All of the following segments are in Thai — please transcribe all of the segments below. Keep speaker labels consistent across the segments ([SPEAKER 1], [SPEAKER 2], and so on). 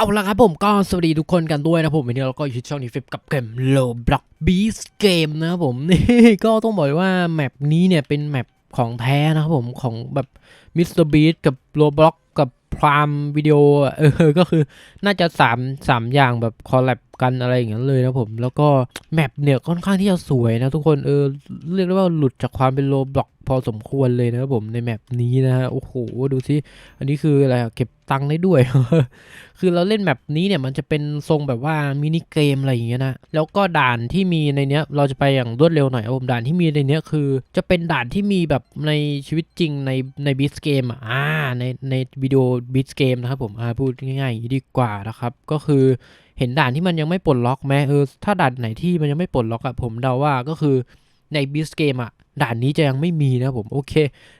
[SPEAKER 1] เอาละครับผมก็สวัสดีทุกคนกันด้วยนะผมวันนี้เราก็อยู่ที่ช่องนี้ฟิปกับเกมโลบล็อกบีสเกมนะครับผมนี่ก็ต้องบอกว่าแมปนี้เนี่ยเป็นแมปของแท้นะครับผมของแบบมิสเตอร์บีสกับโลบล็อกกับพรามวิดีโอเออก็คือน่าจะ3 3อย่างแบบคอลแลบ กันอะไรอย่างเงี้ยเลยนะผม แล้วก็แมปเนี่ยค่อนข้างที่จะสวยนะทุกคนเออเรียกได้ว่าหลุดจากความเป็น Roblox พอสมควรเลยนะครับผมในแมปนี้นะฮะโอ้โหดูสิอันนี้คืออะไรเก็บตังค์ได้ด้วย คือเราเล่นแมปนี้เนี่ยมันจะเป็นทรงแบบว่ามินิเกมอะไรอย่างเงี้ยนะแล้วก็ด่านที่มีในเนี้ยเราจะไปอย่างรวดเร็วหน่อยครับผมด่านที่มีในเนี้ยคือ จะเป็นด่านที่มีแบบในชีวิตจริงในในบิสเกมอะอ่าในในวิดีโอบิสเกมนะครับผมอ่าพูดง่ายๆดีกว่านะครับก็คือ เห็นด่านที่มันยังไม่ปลดล็อกไหมเออถ้าด่านไหนที่มันยังไม่ปลดล็อกอะผมเดาว่าก็คือในบิสเกมอะด่านนี้จะยังไม่มีนะผมโอเค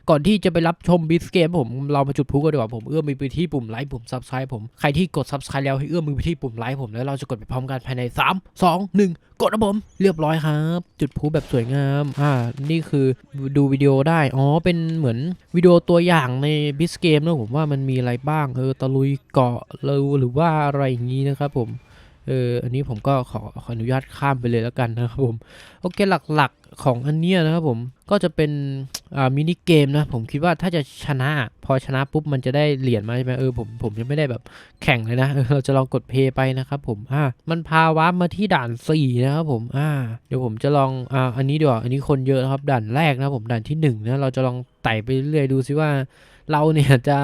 [SPEAKER 1] ก่อนที่จะไปรับชมบิสเกมผมเรามาจุดพลุกันดีกว่าผมเอื้อมมือไปที่ปุ่มไลค์ปุ่มซับสไครต์ผมใครที่กดซับสไครต์แล้วให้เอื้อมมือไปที่ปุ่มไลค์ผมแล้วเราจะกดไปพร้อมกันภายใน 3 2 1 กดนะผมเรียบร้อยครับ จุดพลุแบบสวยงามอ่านี่คือดูวิดีโอได้อ๋อเป็นเหมือนวิดีโอตัวอย่างในบิสเกมนะผมว่ามันมีอะไรบ้างเออตะลุยเกาะเลยหรือว่าอะไรอย่างนี้นะครับผม เอออันนี้ผมก็ขอขออนุญาตข้ามไปเลยแล้วกันนะครับผมโอเคหลักๆของอันเนี้ยนะครับผมก็จะเป็นอ่ามินิเกมนะผมคิดว่าถ้าจะชนะ พอชนะปุ๊บมันจะได้เหรียญมาใช่ไหมเออผมผมยังไม่ได้แบบแข่งเลยนะเออเราจะลองกดเพย์ไปนะครับผมอ่ามันพาวาร์ปมาที่ด่าน4นะครับผมอ่าเดี๋ยวผมจะลองอ่าอันนี้ดีกว่าอันนี้คนเยอะนะครับด่านแรกนะผมด่านที่หนึ่งนะเราจะลองไต่ไปเรื่อยๆดูซิว่าเราเนี่ยจะ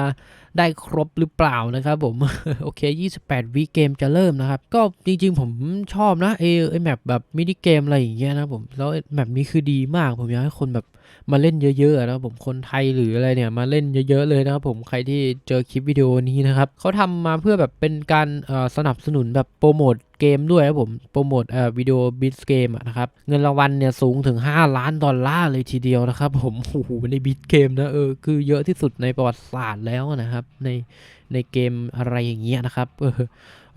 [SPEAKER 1] ได้ครบหรือเปล่านะครับผม โอเค 28วิเกมจะเริ่มนะครับ ก็จริงๆผมชอบนะเอไอแมปแบบมินิเกมอะไรอย่างเงี้ยนะผม แล้วแมปนี้คือดีมาก ผมอยากให้คนแบบ มาเล่นเยอะๆนะครับผมคนไทยหรืออะไรเนี่ยมาเล่นเยอะๆเลยนะครับผมใครที่เจอคลิปวิดีโอนี้นะครับเขาทำมาเพื่อแบบเป็นการสนับสนุนแบบโปรโมทเกมด้วยครับผมโปรโมทเอ่อวิดีโอบิสเกมนะครับเงินรางวัลเนี่ยสูงถึง 5 ล้านดอลลาร์เลยทีเดียวนะครับผมโอ้โหในบิสเกมนะเออคือเยอะที่สุดในประวัติศาสตร์แล้วนะครับในในเกมอะไรอย่างเงี้ยนะครับเออ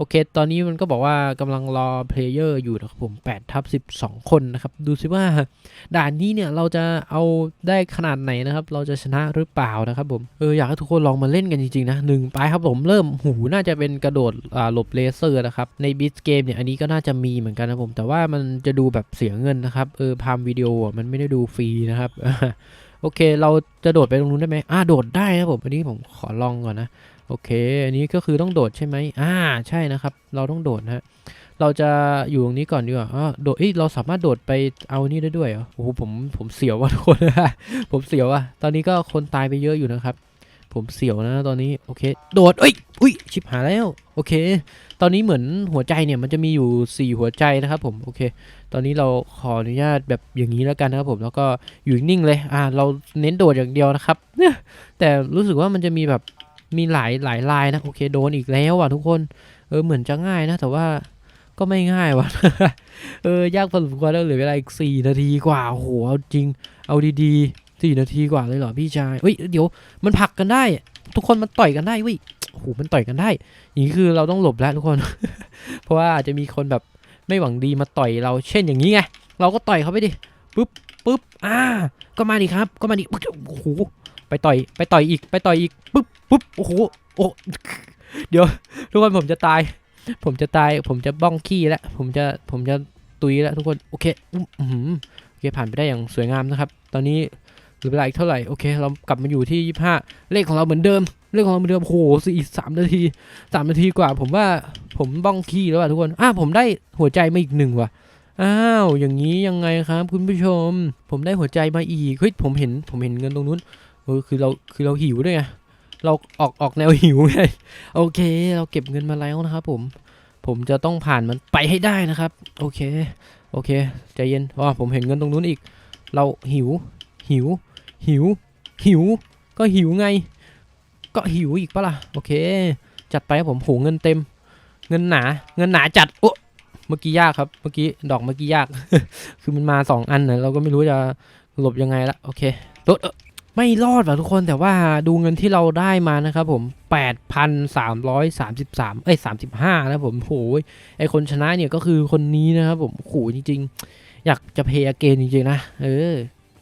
[SPEAKER 1] โอเค ตอนนี้มันก็บอกว่ากำลังรอเพลเยอร์อยู่นะครับผม8ทับ12 คนนะครับ ดูซิว่าด่านนี้เนี่ยเราจะเอาได้ขนาดไหนนะครับ เราจะชนะหรือเปล่านะครับผม เอออยากให้ทุกคนลองมาเล่นกันจริงๆนะหนึ่งไปครับผมเริ่มหูน่าจะเป็นกระโดดหลบเลเซอร์นะครับ ในบิสเกมเนี่ยอันนี้ก็น่าจะมีเหมือนกันนะผม แต่ว่ามันจะดูแบบเสียเงินนะครับ เออพามวิดีโอมันไม่ได้ดูฟรีนะครับโอเค เราจะโดดไปตรงนู้นได้ไหมอ่าโดดได้นะครับผม อันนี้ผมขอลองก่อนนะ โอเค อันนี้ก็คือต้องโดดใช่ไหมอ่า ใช่นะครับ เราต้องโดดนะฮะ เราจะอยู่ตรงนี้ก่อนดีกว่าอ่าโดดเอ้ยเราสามารถโดดไปเอานี่ได้ด้วยเหรอ โอ้โห ผม ผมเสียวว่ะทุกคน ผมเสียวว่ะ ตอนนี้ก็คนตายไปเยอะอยู่นะครับ ผมเสียวนะตอนนี้ โอเค โดดเอ้ย อุ้ย ชิบหาแล้ว โอเค ตอนนี้เหมือนหัวใจเนี่ยมันจะมีอยู่ 4 หัวใจนะครับผม โอเค ตอนนี้เราขออนุญาตแบบอย่างนี้แล้วกันนะครับผม แล้วก็อยู่นิ่งเลย อ่า เราเน้นโดดอย่างเดียวนะครับแต่รู้สึกว่ามันจะมีแบบ มีหลายหลายลายนะโอเคโดนอีกแล้วว่ะทุกคนเออเหมือนจะง่ายนะ แต่ว่าก็ไม่ง่ายว่ะเออยากพอสมควรแล้วเหลือเวลาอีกสี่นาทีกว่าโอ้โหเอาจริง เอาดีๆสี่นาทีกว่าเลยเหรอพี่ชายเฮ้ยเดี๋ยวมันผลักกันได้ ทุกคนมันต่อยกันได้เว้ยโอ้โหมันต่อยกันได้อย่างนี้คือเราต้องหลบแล้วทุกคน เพราะว่าอาจจะมีคนแบบไม่หวังดีมาต่อยเราเช่นอย่างนี้ไงเราก็ต่อยเขาไปดิปุ๊บปุ๊บอ่าก็มาดิครับ ก็มาดิโอ้โห ไปต่อยไปต่อยอีกไปต่อยอีกปุ๊บปุ๊บโอ้โหโอ้เดี๋ยวทุกคนผมจะตาย ผมจะตายผมจะบ้องขี้แล้วผมจะผมจะตุยแล้วทุกคนโอเคอื้อหือโอเคผ่านไปได้อย่างสวยงามนะครับ ตอนนี้เหลือเวลาอีกเท่าไหร่โอเค เรากลับมาอยู่ที่ 25 เลขของเราเหมือนเดิม เลขของเราเหมือนเดิมโอ้โหสี่สามนาทีสามนาทีกว่า ผมว่าผมบ้องขี้แล้วอะทุกคนอะผมได้หัวใจมาอีกหนึ่งว่ะอ้าวอย่างนี้ยังไงครับ คุณผู้ชม ผมได้หัวใจมาอีกเฮ้ยผมเห็นผมเห็นเงินตรงนู้น ออคือเราคือเราหิวด้วยไงเราออกออกแนวหิวไงโอเค เราเก็บเงินมาแล้วนะครับ ผม ผมจะต้องผ่านมันไปให้ได้นะครับ โอเค โอเคใจเย็นอ๋อผมเห็นเงินตรงนู้นอีก เราหิว หิว หิว หิว ก็หิวไง ก็หิวอีกปะล่ะโอเค จัดไปผมโหเงินเต็ม เงินหนา เงินหนาจัดโอ้เมื่อกี้ยากครับ เมื่อกี้ดอกเมื่อกี้ยาก คือมันมาสองอันนะเราก็ไม่รู้จะหลบยังไงละโอเคโดด ไม่รอดว่ะทุกคนแต่ว่าดูเงินที่เราได้มานะครับผม 8,333 เอ้ย 35 นะผมโหยไอคนชนะเนี่ยก็คือคนนี้นะครับผมโหจริง ๆ อยากจะเพย์อเกนจริงๆนะ เออ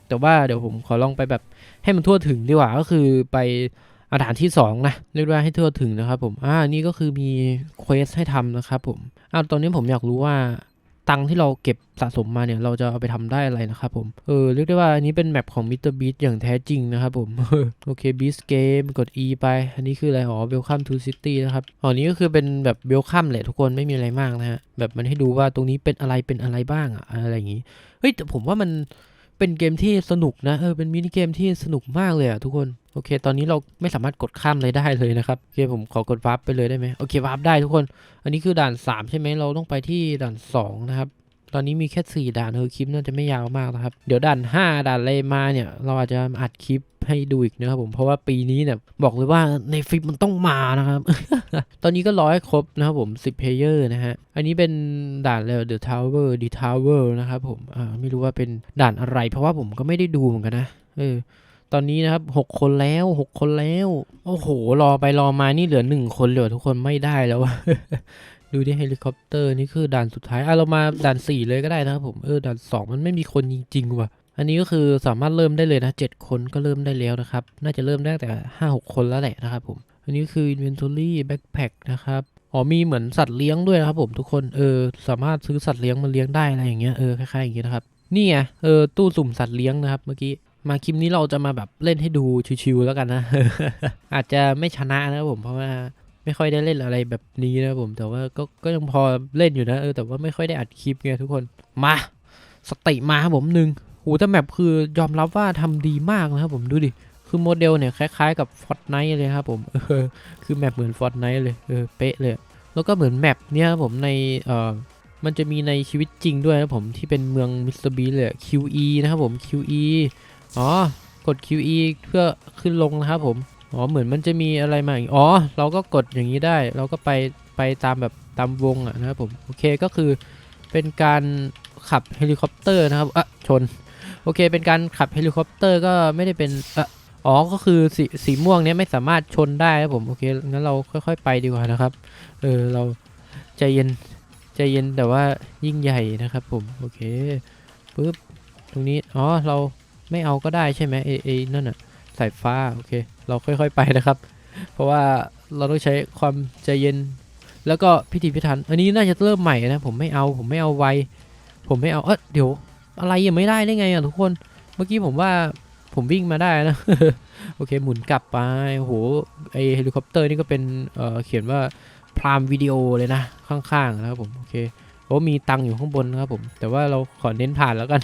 [SPEAKER 1] แต่ว่าเดี๋ยวผมขอลองไปแบบให้มันทั่วถึงดีกว่าก็คือไปอ่าด่านที่สองนะ เรียกว่าให้ทั่วถึงนะครับผม อ่า นี่ก็คือมีเควสให้ทำนะครับผม อ่าตอนนี้ผมอยากรู้ว่า ตังที่เราเก็บสะสมมาเนี่ย เราจะเอาไปทำได้อะไรนะครับผม เออ เรียกได้ว่าอันนี้เป็นแมปของ Mr. Beast อย่างแท้จริงนะครับผม โอเค Beast Game กด E ไป อันนี้คืออะไร อ๋อ Welcome to City นะครับอ๋อนี้ก็คือเป็นแบบ Welcome แหละทุกคนไม่มีอะไรมากนะฮะ แบบมันให้ดูว่าตรงนี้เป็นอะไรเป็นอะไรบ้างอะอะไรอย่างนี้ เฮ้ยแต่ผมว่ามันเป็นเกมที่สนุกนะ เออ เป็นมินิเกมที่สนุกมากเลยอะทุกคน อเค ตอนนี้เราไม่สามารถกดข้ามอะไรได้เลยนะครับโอเคผมขอกดวาร์ปไปเลยได้ไหมโอเควาร์ปได้ทุกคน อันนี้คือด่าน 3 ใช่ไหมเราต้องไปที่ด่าน 2 นะครับ ตอนนี้มีแค่ 4 ด่านเออคลิปน่าจะไม่ยาวมากนะครับ เดี๋ยวด่าน 5 ด่านอะไรมาเนี่ย เราอาจจะอัดคลิปให้ดูอีกนะครับผมเพราะว่าปีนี้เนี่ยบอกเลยว่าในฟิปมันต้องมานะครับ ตอนนี้ก็ร้อให้ครบนะครับผม 10เพลเยอร์นะฮะ อันนี้เป็นด่านเลย The Tower The Tower นะครับผมอ่าไม่รู้ว่าเป็นด่านอะไร เพราะว่าผมก็ไม่ได้ดูเหมือนกันนะเออ ตอนนี้นะครับ6คนแล้ว6คนแล้ว โอ้โห รอไปรอมานี่เหลือ1คนเหลือทุกคนไม่ได้แล้วอะดูที่เฮลิคอปเตอร์นี่คือด่านสุดท้ายอะเรามาด่านสี่เลยก็ได้นะครับผมเออด่านสองมันไม่มีคนจริงๆว่ะ อันนี้ก็คือสามารถเริ่มได้เลยนะเจ็ดคนก็เริ่มได้แล้วนะครับ น่าจะเริ่มได้แต่ห้าหกคนแล้วแหละนะครับผม อันนี้คือ inventory backpack นะครับอ๋อมีเหมือนสัตว์เลี้ยงด้วยนะครับผมทุกคนเออสามารถซื้อสัตว์เลี้ยงมาเลี้ยงได้อะไรอย่างเงี้ยเออคล้ายๆอย่างเงี้ยนะครับนี่ไงเออตู้สุ่มสัตว์เลี้ยงนะครับเมื่อกี้ มาคลิปนี้เราจะมาแบบเล่นให้ดูชิวๆแล้วกันนะ อาจจะไม่ชนะนะครับผมเพราะว่าไม่ค่อยได้เล่นอะไรแบบนี้นะผม แต่ว่าก็ก็ยังพอเล่นอยู่นะเออแต่ว่าไม่ค่อยได้อัดคลิปไงทุกคนมาสติมาครับผมหนึ่งหูแต่แมปคือยอมรับว่าทำดีมากนะครับผมดูดิคือโมเดลเนี่ยคล้ายๆ กับ Fortnite เลยครับผมเออคือแมปเหมือน Fortnite เลยเออเป๊ะเลยแล้วก็เหมือนแมปเนี่ยครับผมในเอ่อมันจะมีในชีวิตจริงด้วยนะผมที่เป็นเมืองมิสเตอร์บีเลย QE นะครับผม QE อ๋อกด QE เพื่อขึ้นลงนะครับผม อ๋อ เหมือนมันจะมีอะไรมาอีก อ๋อ เราก็กดอย่างนี้ได้ เราก็ไปไปตามแบบตามวงอะนะครับผม โอเคก็คือเป็นการขับเฮลิคอปเตอร์นะครับอะชน โอเค เป็นการขับเฮลิคอปเตอร์ก็ไม่ได้เป็นอ่ออ๋อ ก็คือสีสีม่วงเนี้ยไม่สามารถชนได้ครับผม โอเค งั้นเราค่อยๆ ไปดีกว่านะครับ เออ เราใจเย็นใจเย็นแต่ว่ายิ่งใหญ่นะครับผม โอเค ปึ๊บ ตรงนี้ อ๋อ เรา ไม่เอาก็ได้ใช่ไหมเอเอนั่นอะสายฟ้าโอเค เราค่อยๆไปนะครับ เพราะว่าเราต้องใช้ความใจเย็น แล้วก็พิธีพิถัน อันนี้น่าจะเริ่มใหม่นะ ผมไม่เอา ผมไม่เอาไว ผมไม่เอา เออเดี๋ยวอะไรยังไม่ได้ได้ไงอะทุกคน เมื่อกี้ผมว่าผมวิ่งมาได้นะ โอเคหมุนกลับไปโอ้โหไอเฮลิคอปเตอร์นี่ก็เป็นเอ่อเขียนว่าพรามวิดีโอเลยนะ ข้างๆนะครับผม โอเค โอ้มีตังค์อยู่ข้างบนนะครับผม แต่ว่าเราขอเน้นผ่านแล้วกัน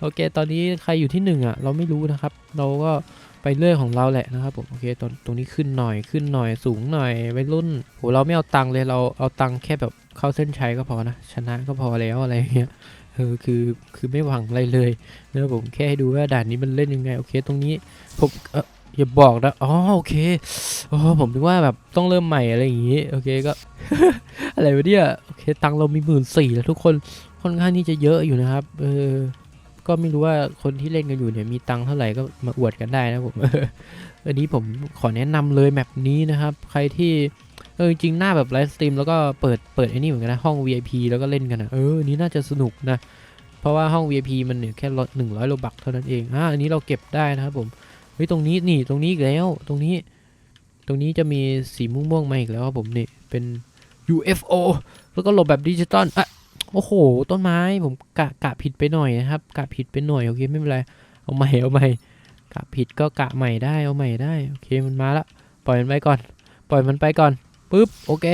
[SPEAKER 1] โอเค ตอนนี้ใครอยู่ที่หนึ่งอะเราไม่รู้นะครับ เราก็ไปเรื่อยของเราแหละนะครับผมโอเคตรงตรงนี้ขึ้นหน่อยขึ้นหน่อยสูงหน่อยไว้รุ่นโหเราไม่เอาตังค์เลยเราเอาตังค์แค่แบบเข้าเส้นชัยก็พอนะชนะก็พอแล้วอะไรเงี้ยเออคือคือไม่หวังอะไรเลยนะครับผมแค่ให้ดูว่าด่านนี้มันเล่นยังไงโอเค ตรงนี้ผมเออ อย่าบอกนะ อ๋อโอเคอ๋อผมนึกว่าแบบต้องเริ่มใหม่อะไรอย่างงี้ โอเคก็ อะไรวะเนี่ย โอเค ตังเรามีหมื่นสี่แล้วทุกคนค่อนข้างที่จะเยอะอยู่นะครับ เออ ก็ไม่รู้ว่าคนที่เล่นกันอยู่เนี่ยมีตังเท่าไหร่ก็มาอวดกันได้นะผมอันนี้ผมขอแนะนำเลยแมปนี้นะครับ ใครที่เออจริงหน้าแบบไลฟ์สตรีมแล้วก็เปิดเปิดไอ้นี่เหมือนกันนะห้อง VIP แล้วก็เล่นกันนะเอออันนี้น่าจะสนุกนะ เพราะว่าห้อง VIP มันเนี่ยแค่หนึ่งร้อยโลบักเท่านั้นเองอ่าอันนี้เราเก็บได้นะครับผม เฮ้ยตรงนี้นี่ตรงนี้อีกแล้ว ตรงนี้ ตรงนี้จะมีสีม่วงๆมาอีกแล้วครับผมนี่เป็น UFO แล้วก็หลบแบบดิจิตอลอะโอ้โห ต้นไม้ผมกะกะผิดไปหน่อยนะครับกะผิดไปหน่อยโอเคไม่เป็นไรเอาใหม่เอาใหม่กะผิดก็กะใหม่ได้เอาใหม่ได้โอเคมันมาละปล่อยมันไปก่อน ปล่อยมันไปก่อนปุ๊บโอเค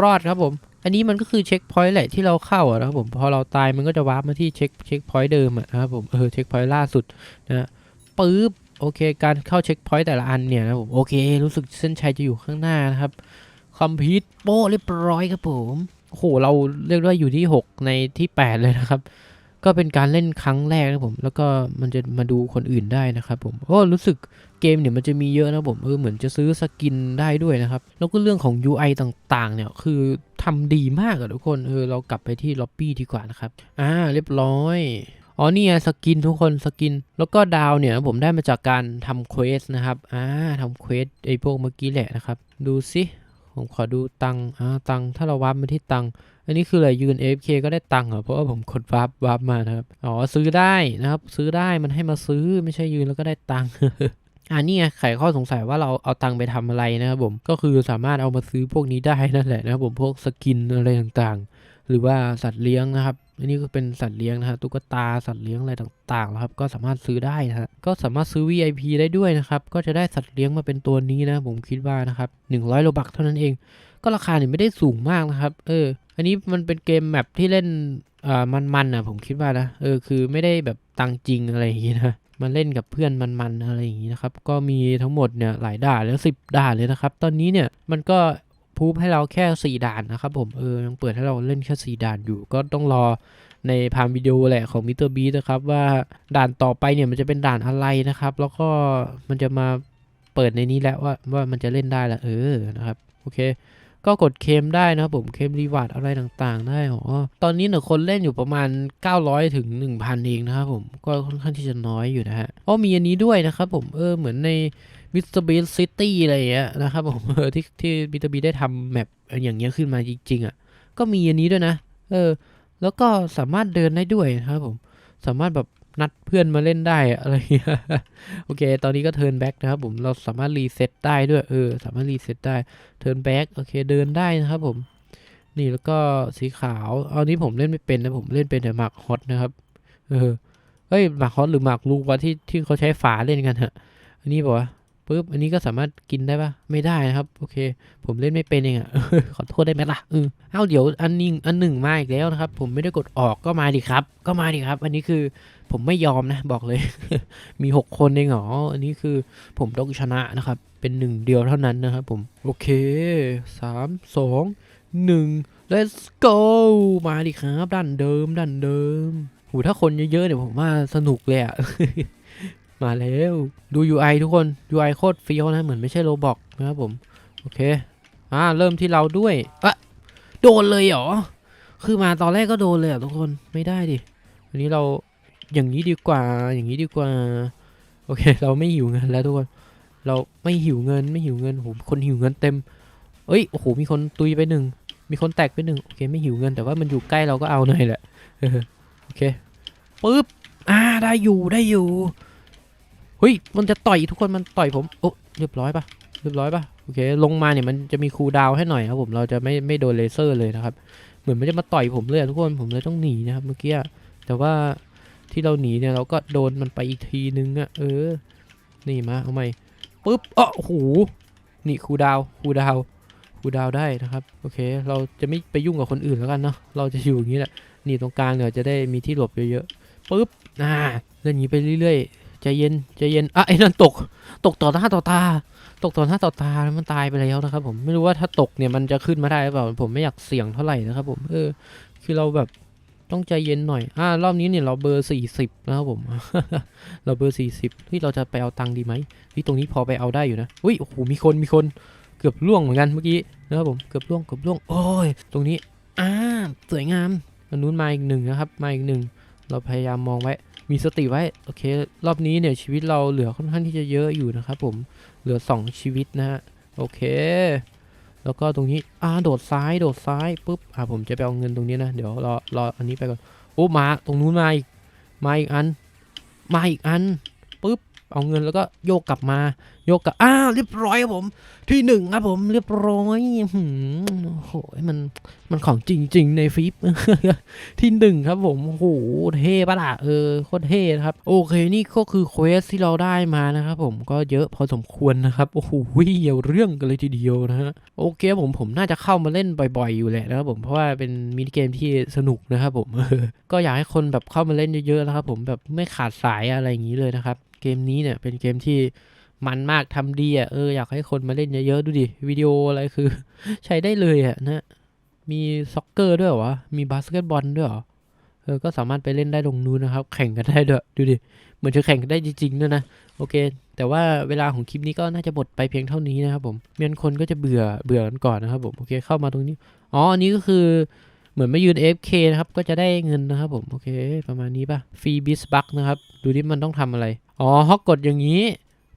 [SPEAKER 1] รอดครับผม อันนี้มันก็คือเช็คพอยต์แหละที่เราเข้าอะนะครับผมพอเราตายมันก็จะวาร์ปมาที่เช็คเช็คพอยต์เดิมอะนะครับผมเออเช็คพอยต์ล่าสุดนะฮะปุ๊บ โอเค การเข้าเช็คพอยต์แต่ละอันเนี่ยนะผมโอเค รู้สึกเส้นชัยจะอยู่ข้างหน้านะครับคอมพิวต์โป้เรียบร้อยครับผมโอ้โหเราเรียกว่าอยู่ที่ 6 ในที่ 8 เลยนะครับ ก็เป็นการเล่นครั้งแรกนะผม แล้วก็มันจะมาดูคนอื่นได้นะครับผมโอ้รู้สึกเกมเนี่ยมันจะมีเยอะนะผมเออเหมือนจะซื้อสกินได้ด้วยนะครับ แล้วก็เรื่องของ UI ต่างๆ เนี่ยคือทำดีมากอะทุกคนเออเรากลับไปที่ล็อบบี้ดีกว่านะครับอ่าเรียบร้อย อ๋อนี่ไงสกินทุกคนสกิน แล้วก็ดาวเนี่ยผมได้มาจากการทำเควสนะครับ อ่าทำเควสไอ้พวกเมื่อกี้แหละนะครับ ดูสิ ผมขอดูตังอ่าตังถ้าเราวับมาที่ตังอันนี้คืออะไรยืน AFK ก็ได้ตังค์เหรอเพราะว่าผมกดวาร์ปวาร์ปมานะครับ อ๋อซื้อได้นะครับ ซื้อได้มันให้มาซื้อไม่ใช่ยืนแล้วก็ได้ตังค์อ่านี่ไงไขข้อสงสัยว่าเราเอาตังไปทำอะไรนะครับผมก็คือสามารถเอามาซื้อพวกนี้ได้นั่นแหละนะครับผมพวกสกินอะไรต่างๆ หรือว่าสัตว์เลี้ยงนะครับ อันนี้ก็เป็นสัตว์เลี้ยงนะฮะตุ๊กตาสัตว์เลี้ยงอะไรต่างๆนะครับ ก็สามารถซื้อได้นะฮะก็สามารถซื้อ VIP ได้ด้วยนะครับ ก็จะได้สัตว์เลี้ยงมาเป็นตัวนี้นะ ผมคิดว่านะครับ100โลบักเท่านั้นเอง ก็ราคาเนี่ยไม่ได้สูงมากนะครับ เออ อันนี้มันเป็นเกมแมปที่เล่นอ่ามันๆอะผมคิดว่านะเออคือไม่ได้แบบตังจริงอะไรอย่างงี้นะมันเล่นกับเพื่อนมันๆอะไรอย่างงี้นะครับ ก็มีทั้งหมดเนี่ยหลายด่านแล้วสิบด่านเลยนะครับ ตอนนี้เนี่ยมันก็ พูบให้เราแค่ 4 ด่านนะครับผม เออ ยังเปิดให้เราเล่นแค่ 4 ด่านอยู่ ก็ต้องรอในพามวิดีโอแหละของมิสเตอร์บีนะครับ ว่าด่านต่อไปเนี่ยมันจะเป็นด่านอะไรนะครับ แล้วก็มันจะมาเปิดในนี้แล้วว่าว่ามันจะเล่นได้ละเออนะครับ โอเค ก็กดเคมได้นะครับผมเคมรีวาร์ดอะไรต่างๆ ได้อ๋อตอนนี้เนี่ยคนเล่นอยู่ประมาณ 900 ถึง 1,000 เองนะครับผมก็ค่อนข้างที่จะน้อยอยู่นะฮะอ๋อมีอันนี้ด้วยนะครับผมเออเหมือนใน มิสเตอร์บีซิตี้อะไรอย่างเงี้ยนะครับผมเออที่ที่มิสเตอร์บีได้ทำแมปอย่างเงี้ยขึ้นมาจริงๆอะก็มีอันนี้ด้วยนะ เออ แล้วก็สามารถเดินได้ด้วยนะครับผมสามารถแบบนัดเพื่อนมาเล่นได้อะไรเงี้ยโอเค ตอนนี้ก็เทิร์นแบ็กนะครับผมเราสามารถรีเซ็ตได้ด้วยเออสามารถรีเซ็ตได้เทิร์นแบ็กโอเคเดินได้นะครับผม นี่แล้วก็สีขาวเอานี้ผมเล่นไม่เป็นนะผมเล่นเป็นแต่หมากฮอตนะครับเออเฮ้ยหมากฮอตหรือหมากลูกวะที่ที่เขาใช้ฝาเล่นกันฮะอันนี้บอกว่า ปุ๊บอันนี้ก็สามารถกินได้ปะไม่ได้นะครับ โอเค ผมเล่นไม่เป็นเองอะขอโทษได้ไหมล่ะเออเอ้าเดี๋ยวอันนึงอันหนึ่งมาอีกแล้วนะครับ ผมไม่ได้กดออกก็มาดิครับ ก็มาดิครับ อันนี้คือผมไม่ยอมนะ บอกเลย มีหกคนเองเหรออันนี้คือผมต้องชนะนะครับ เป็นหนึ่งเดียวเท่านั้นนะครับผมโอเคสามสองหนึ่ง let's go มาดิครับด้านเดิมด้านเดิมหูถ้าคนเยอะๆเนี่ยผมว่าสนุกเลยอะ มาแล้วดู UI ทุกคน UI โคตรเฟี้ยวนะ เหมือนไม่ใช่โรบอกนะครับผม โอเค อ่า เริ่มที่เราด้วยอะโดนเลยเหรอ คือมาตอนแรกก็โดนเลยอะทุกคนไม่ได้ดิอันนี้เราอย่างนี้ดีกว่า อย่างนี้ดีกว่า โอเค เราไม่หิวเงินแล้วทุกคน เราไม่หิวเงินไม่หิวเงินโหคนหิวเงินเต็มเอ้ยโอ้โหมีคนตุยไปหนึ่งมีคนแตกไปหนึ่งโอเคไม่หิวเงินแต่ว่ามันอยู่ใกล้เราก็เอาหน่อยแหละโอเคปึ๊บอ่าได้อยู่ได้อยู่ ฮ้ยมันจะต่อยทุกคนมันต่อยผมโอ้เรียบร้อยปะเรียบร้อยปะโอเคลงมาเนี่ยมันจะมีคูดาวให้หน่อยครับผมเราจะไม่ไม่โดนเลเซอร์เลยนะครับเหมือนมันจะมาต่อยผมเลยอะทุกคนผมเลยต้องหนีนะครับเมื่อกี้แต่ว่าที่เราหนีเนี่ยเราก็โดนมันไปอีกทีนึงอะเออ นี่มาเอาใหม่ปุ๊บอ้อโอ้โหนี่คูดาวคูดาวคูดาวได้นะครับโอเค เราจะไม่ไปยุ่งกับคนอื่นแล้วกันเนาะเราจะอยู่อย่างนี้แหละนี่ตรงกลางเนี่ยจะได้มีที่หลบเยอะๆปุ๊บอ่าเล่นอย่างนี้ไปเรื่อยๆ ใจเย็นใจเย็นอะไอ้นั่นตก ตกต่อหน้าต่อตา ตกต่อหน้าต่อตาแล้วมันตายไปแล้วนะครับ ผมไม่รู้ว่าถ้าตกเนี่ยมันจะขึ้นมาได้หรือเปล่าผมไม่อยากเสี่ยงเท่าไหร่นะครับ ผมเออ คือเราแบบต้องใจเย็นหน่อย อ่ารอบนี้เนี่ยเราเบอร์สี่สิบนะครับผม เราเบอร์สี่สิบเฮ้ยเราจะไปเอาตังค์ดีไหมเฮ้ยตรงนี้พอไปเอาได้อยู่นะอุ้ยโอ้โหมีคนมีคนเกือบล่วงเหมือนกันเมื่อกี้นะครับผมเกือบล่วงเกือบล่วงโอ้ยตรงนี้อ่าสวยงามอันนู้นมาอีกหนึ่งนะครับ มาอีกหนึ่งเราพยายามมองไว้ มีสติไว้ โอเค รอบนี้เนี่ยชีวิตเราเหลือค่อนข้างที่จะเยอะอยู่นะครับผม เหลือ 2 ชีวิตนะฮะ โอเค แล้วก็ตรงนี้ อ่า โดดซ้าย โดดซ้าย ปุ๊บ อ่า ผมจะไปเอาเงินตรงนี้นะ เดี๋ยวรอ รอ อันนี้ไปก่อน โอ้ มา ตรงนู้นมาอีก มาอีกอัน มาอีกอัน ปุ๊บ เอาเงินแล้วก็โยกกลับมา ยกกับอ้าวเรียบร้อยครับผม ที่หนึ่งครับผมเรียบร้อยหืมโอ้โหมันมันของจริง ๆ ในฟิปที่หนึ่งครับผมโอ้โหเท่ปะล่ะเออโคตรเท่นะครับโอเคนี่ก็คือเควสที่เราได้มานะครับผมก็เยอะพอสมควรนะครับโอ้โหเยาวเรื่องกันเลยทีเดียวนะฮะโอเคผมผมน่าจะเข้ามาเล่นบ่อย ๆ อยู่แหละนะครับผมเพราะว่าเป็นมินิเกมที่สนุกนะครับผมก็อยากให้คนแบบเข้ามาเล่นเยอะๆนะครับผมแบบไม่ขาดสายอะไรอย่างนี้เลยนะครับเกมนี้เนี่ยเป็นเกมที่ มันมากทำดีอะเอออยากให้คนมาเล่นเยอะๆดูดิวิดีโออะไรคือ ใช้ได้เลยอะนะมีซ็อกเกอร์ด้วยเหรอวะมีบาสเกตบอลด้วยเหรอเออก็สามารถไปเล่นได้ตรงนู้นนะครับ แข่งกันได้ด้วยดูดิเหมือนจะแข่งกันได้จริงๆด้วยนะโอเค แต่ว่าเวลาของคลิปนี้ก็น่าจะหมดไปเพียงเท่านี้นะครับผมเมียนคนก็จะเบื่อเบื่อกันก่อนนะครับผมโอเคเข้ามาตรงนี้อ๋ออันนี้ก็คือเหมือนมายืน AFK นะครับ ก็จะได้เงินนะครับผม โอเค ประมาณนี้ป่ะฟรีบิสบักนะครับ ดูดิมันต้องทำอะไร อ๋อฮอกกดอย่างนี้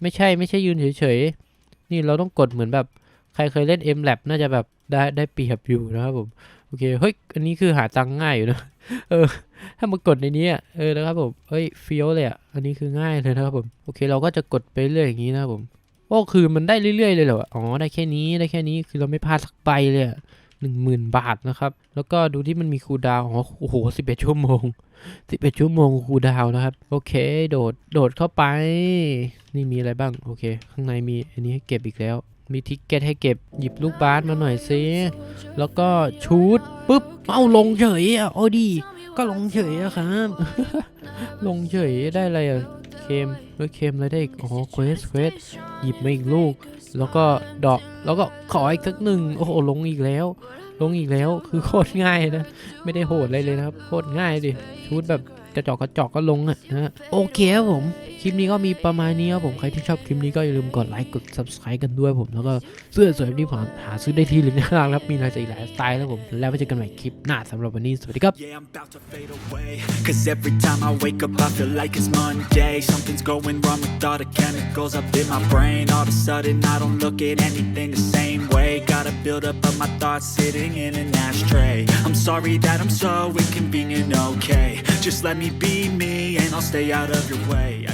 [SPEAKER 1] ไม่ใช่ไม่ใช่ยืนเฉยๆ นี่เราต้องกดเหมือนแบบ ใครเคยเล่น M Lab น่าจะแบบได้ได้เปรียบอยู่นะครับผม โอเค เฮ้ย อันนี้คือหาตังค์ง่ายอยู่นะ เออ ถ้ามากดในนี้เออนะครับผม เฮ้ยเฟี้ยวเลยอะ อันนี้คือง่ายเลยนะครับผม โอเค เราก็จะกดไปเรื่อยอย่างนี้นะครับผมโอ้คือมันได้เรื่อยๆเลยเหรอ อ๋อ ได้แค่นี้ ได้แค่นี้ คือเราไม่พลาดสักใบเลยอะ หนึ่งหมื่นบาทนะครับ แล้วก็ดูที่มันมีคูดาวโอ้โหสิบเอ็ดชั่วโมงสิบเอ็ดชั่วโมงคูดาวนะครับ โอเค โดด โดดเข้าไป นี่มีอะไรบ้าง โอเค ข้างในมีอันนี้ให้เก็บอีกแล้ว มีทิกเก็ตให้เก็บ หยิบลูกบาสมาหน่อยซิ แล้วก็ชูดปุ๊บ เอาลงเฉยอะ โอ้ดี ก็ลงเฉยอะครับ ลงเฉยได้อะไรอะ เคมเฮ้ยเคมอะไรได้อีกอ๋อเควสเควสหยิบมาอีกลูก แล้วก็ดอกแล้วก็ขออีกสักหนึ่งโอ้โหลงอีกแล้ว ลงอีกแล้วคือโคตรง่ายนะ ไม่ได้โหดอะไรเลยนะครับ โคตรง่ายดิชุดแบบ กระจอกกระจอกก็ลงอะนะฮะโอเคครับผมคลิปนี้ก็มีประมาณนี้ครับผมใครที่ชอบคลิปนี้ก็อย่าลืมกดไลค์กด subscribe กันด้วยผมแล้วก็เสื้อสวยแบบนี้ผมหาซื้อได้ที่ลิงก์ด้านล่างครับมีหลายสีหลายสไตล์แล้วผมแล้วไว้เจอกันใหม่คลิปหน้าสำหรับวันนี้สวัสดีครับ
[SPEAKER 2] Yeah, I'm about to fade away. Cause every time I wake up, I feel like it's Monday. Something's going wrong with all the chemicals up in my brain. All of a sudden, I don't look at anything the same way. Gotta build up of my thoughts sitting in an ashtray. I'm sorry that I'm so inconvenient, okay? Just let me be me and I'll stay out of your way.